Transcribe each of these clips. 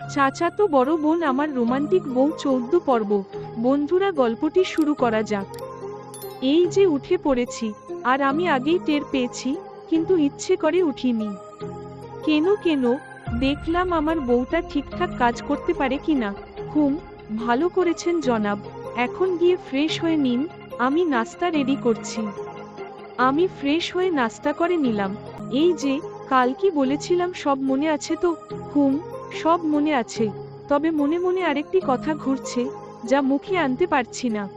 চাচাতো বড় বোন, আমার রোমান্টিক বউ চৌদ্দ পর্ব। বন্ধুরা, গল্পটি শুরু করা যাক। এই যে উঠে পড়েছি, আর আমি আগেই টের পেয়েছি, কিন্তু ইচ্ছে করে উঠিনি। কেন কেন? দেখলাম আমার বউটা ঠিকঠাক কাজ করতে পারে কিনা। হুম, ভালো করেছেন জনাব। এখন গিয়ে ফ্রেশ হয়ে নিন, আমি নাস্তা রেডি করছি। আমি ফ্রেশ হয়ে নাস্তা করে নিলাম। এই যে কাল কি বলেছিলাম সব মনে আছে তো? হুম সব মনে আছে, তবে মনে মনে আরেকটি কথা ঘুরছে, যা মুখে আনতে পারছি না।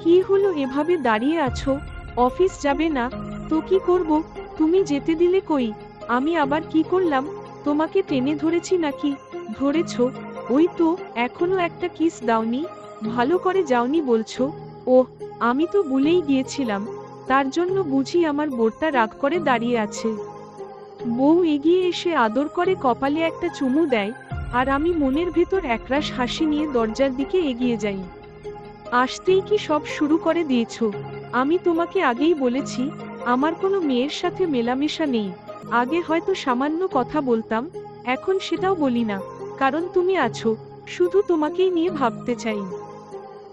কি হলো এভাবে দাঁড়িয়ে আছো? অফিস যাবে না? তো কি করব? তুমি যেতে দিলে কই? আমি আবার কি করলাম? তোমাকে টেনে ধরেছি নাকি? ধরেছো? ওই তো, এখনও একটা কিস দাওনি। ভালো করে যাওনি বলছো? ও আমি তো ভুলেই গিয়েছিলাম। তার জন্য বুঝি আমার বোরটা রাগ করে দাঁড়িয়ে আছে। বউ এগিয়ে এসে আদর করে কপালে একটা চুমু দেয়, আর আমি মনের ভেতর একরাশ হাসি নিয়ে দরজার দিকে এগিয়ে যাই। আসতেই কি সব শুরু করে দিয়েছ? আমি তোমাকে আগেই বলেছি, আমার কোনো মেয়ের সাথে মেলামেশা নেই। আগে হয়তো সামান্য কথা বলতাম, এখন সেটাও বলি না, কারণ তুমি আছো, শুধু তোমাকেই নিয়ে ভাবতে চাই।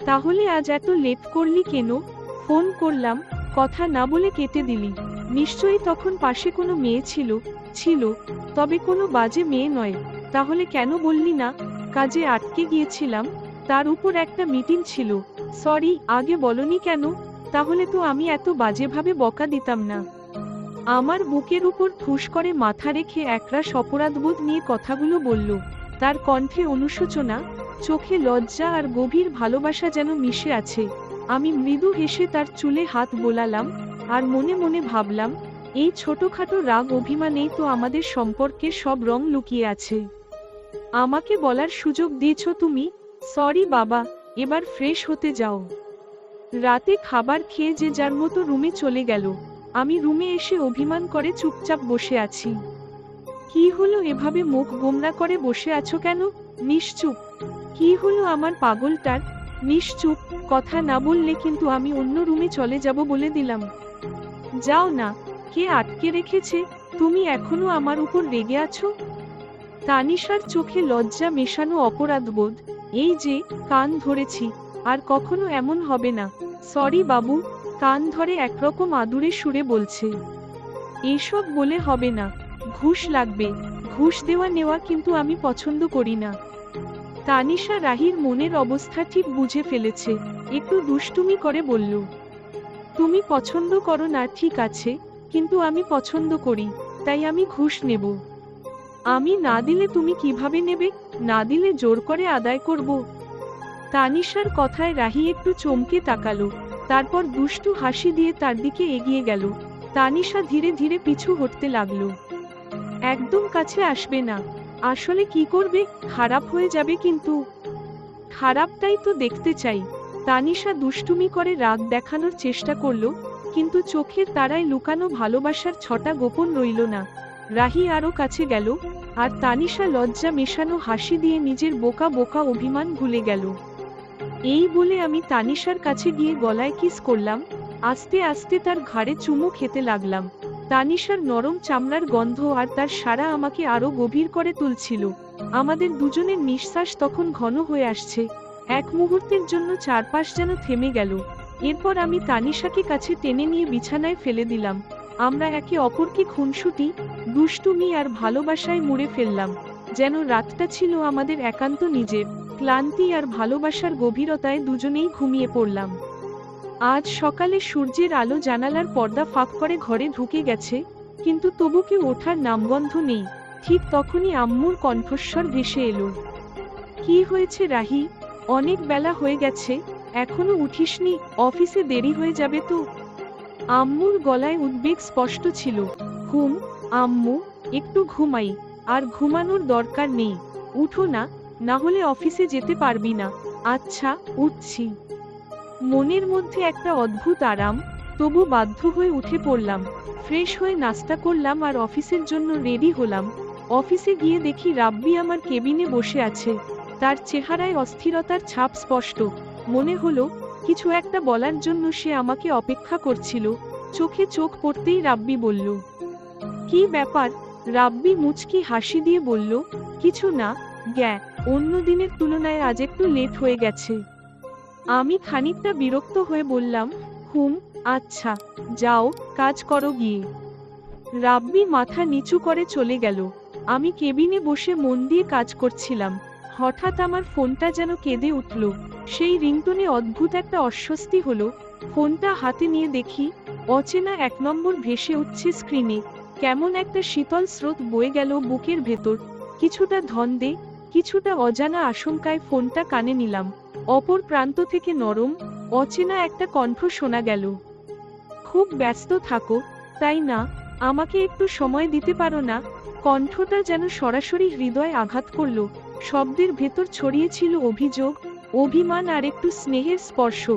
তাহলে আজ এত লেট করলি কেন? ফোন করলাম, কথা না বলে কেটে দিলি। নিশ্চয়ই তখন পাশে কোনো মেয়ে ছিল ছিল, তবে কোনো বাজে মেয়ে নয়। তাহলে কেন বললি না, কাজে আটকে গিয়েছিলাম, তার উপর একটা মিটিং ছিল। সরি, আগে বলনি কেন? তাহলে তো আমি এত বাজেভাবে বকা দিতাম না। আমার বুকের উপর ফুস করে মাথা রেখে একরাশ সপরাধবোধ নিয়ে কথাগুলো বলল। তার কণ্ঠে অনুশোচনা, চোখে লজ্জা আর গভীর ভালোবাসা যেন মিশে আছে। আমি মৃদু হেসে তার চুলে হাত বোলালাম, আর মনে মনে ভাবলাম, এই ছোটখাটো রাগ অভিমানেই তো আমাদের সম্পর্কের সব রং লুকিয়ে আছে। আমাকে বলার সুযোগ দিয়েছ তুমি, সরি বাবা, এবার ফ্রেশ হতে যাও। রাতে খাবার খেয়ে যে যার মতো রুমে চলে গেল, আমি রুমে এসে অভিমান করে চুপচাপ বসে আছি। কি হলো এভাবে মুখ গোমরা করে বসে আছো কেন? নিশ্চুপ। কি হলো আমার পাগলটার? নিশ্চুপ কথা না বললে কিন্তু আমি অন্য রুমে চলে যাব বলে দিলাম। যাও না, কে আটকে রেখেছে? তুমি এখনও আমার উপর রেগে আছো? তানিশার চোখে লজ্জা মেশানো অপরাধবোধ এই যে, কান ধরেছি, আর কখনো এমন হবে না। সরি বাবু, কান ধরে একরকম আদুরে সুরে বলছে। এসব বলে হবে না। ঘুষ লাগবে। ঘুষ দেওয়া নেওয়া কিন্তু আমি পছন্দ করি না। তানিশা রাহির মনের অবস্থা ঠিক বুঝে ফেলেছে, একটু দুষ্টুমি করে বলল, তুমি পছন্দ করো না, ঠিক আছে, কিন্তু আমি পছন্দ করি, তাই আমি ঘুষ নেব। আমি না দিলে তুমি কীভাবে নেবে? না দিলে জোর করে আদায় করব? তানিশার কথায় রাহি একটু চমকে তাকালো, তারপর দুষ্টু হাসি দিয়ে তার দিকে এগিয়ে গেল। তানিশা ধীরে ধীরে পিছু হটতে লাগল। একদম কাছে আসবে না আসলে কি করবে? খারাপ হয়ে যাবে কিন্তু। খারাপটাই তো দেখতে চাই। তানিশা দুষ্টুমি করে রাগ দেখানোর চেষ্টা করল, কিন্তু চোখের তারায় লুকানো ভালোবাসার ছটা গোপন রইল না। রাহি আরও কাছে গেল, আর তানিশা লজ্জা মেশানো হাসি দিয়ে নিজের বোকা বোকা অভিমান ভুলে গেল। এই বলে আমি তানিশার কাছে গিয়ে গলায় কিস করলাম, আস্তে আস্তে তার ঘাড়ে চুমু খেতে লাগলাম। তানিশার নরম চামড়ার গন্ধ আর তার সারা আমাকে আরও গভীর করে তুলছিল। আমাদের দুজনের নিঃশ্বাস তখন ঘন হয়ে আসছে। এক মুহূর্তের জন্য চারপাশ যেন থেমে গেল। এরপর আমি তানিশাকে কাছে টেনে নিয়ে বিছানায় ফেলে দিলাম। আমরা একে অপরকে খুনসুটি, দুষ্টুমি আর ভালোবাসায় মুড়ে ফেললাম। যেন রাতটা ছিল আমাদের একান্ত নিজের। ক্লান্তি আর ভালোবাসার গভীরতায় দুজনেই ঘুমিয়ে পড়লাম। আজ সকালে সূর্যের আলো জানালার পর্দা ফাঁক করে ঘরে ঢুকে গেছে, কিন্তু তবু কি ওঠার নামগন্ধ নেই। ঠিক তখনই আম্মুর কণ্ঠস্বর ভেসে এলো। কি হয়েছে রাহি? অনেক বেলা হয়ে গেছে, এখনও উঠিসনি? অফিসে দেরি হয়ে যাবে তো? আম্মুর গলায় উদ্বেগ স্পষ্ট ছিল। ঘুম, আম্মু, একটু ঘুমাই, আর ঘুমানোর দরকার নেই। উঠো না না হলে অফিসে যেতে পারবি না। আচ্ছা উঠছি। মনের মধ্যে একটা অদ্ভুত আরাম, তবু বাধ্য হয়ে উঠে পড়লাম। ফ্রেশ হয়ে নাস্তা করলাম আর অফিসের জন্য রেডি হলাম। অফিসে গিয়ে দেখি রাব্বি আমার কেবিনে বসে আছে। তার চেহারায় অস্থিরতার ছাপ স্পষ্ট। মনে হলো, কিছু একটা বলার জন্য সে আমাকে অপেক্ষা করছিল। চোখে চোখ পড়তেই রাব্বি বলল, কি ব্যাপার? রাব্বি মুচকি হাসি দিয়ে বলল, কিছু না, গ্যা, অন্য দিনের তুলনায় আজ একটু লেট হয়ে গেছে। আমি খানিকটা বিরক্ত হয়ে বললাম, হুম আচ্ছা যাও, কাজ করো গিয়ে। রাব্বি মাথা নিচু করে চলে গেল। আমি কেবিনে বসে মন দিয়ে কাজ করছিলাম। হঠাৎ আমার ফোনটা যেন কেঁদে উঠল। সেই রিংটোনে অদ্ভুত একটা অস্বস্তি হলো। ফোনটা হাতে নিয়ে দেখি, অচেনা এক নম্বর ভেসে উঠছে স্ক্রিনে। কেমন একটা শীতল স্রোত বয়ে গেল বুকের ভেতর। কিছুটা ধন্দে, কিছুটা অজানা আশঙ্কায় ফোনটা কানে নিলাম। অপর প্রান্ত থেকে নরম, অচেনা একটা কণ্ঠ শোনা গেল। খুব ব্যস্ত থাকো, তাই না? আমাকে একটু সময় দিতে পারো না? কণ্ঠটা যেন সরাসরি হৃদয় আঘাত করল। শব্দের ভেতর ছড়িয়েছিল অভিযোগ, অভিমান আর একটু স্নেহের স্পর্শ।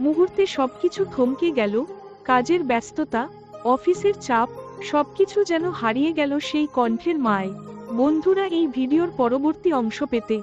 মুহূর্তে সবকিছু থমকে গেল, কাজের ব্যস্ততা, অফিসের চাপ, সবকিছু যেন হারিয়ে গেল সেই কণ্ঠের মায়। বন্ধুরা এই ভিডিওর পরবর্তী অংশ পেতে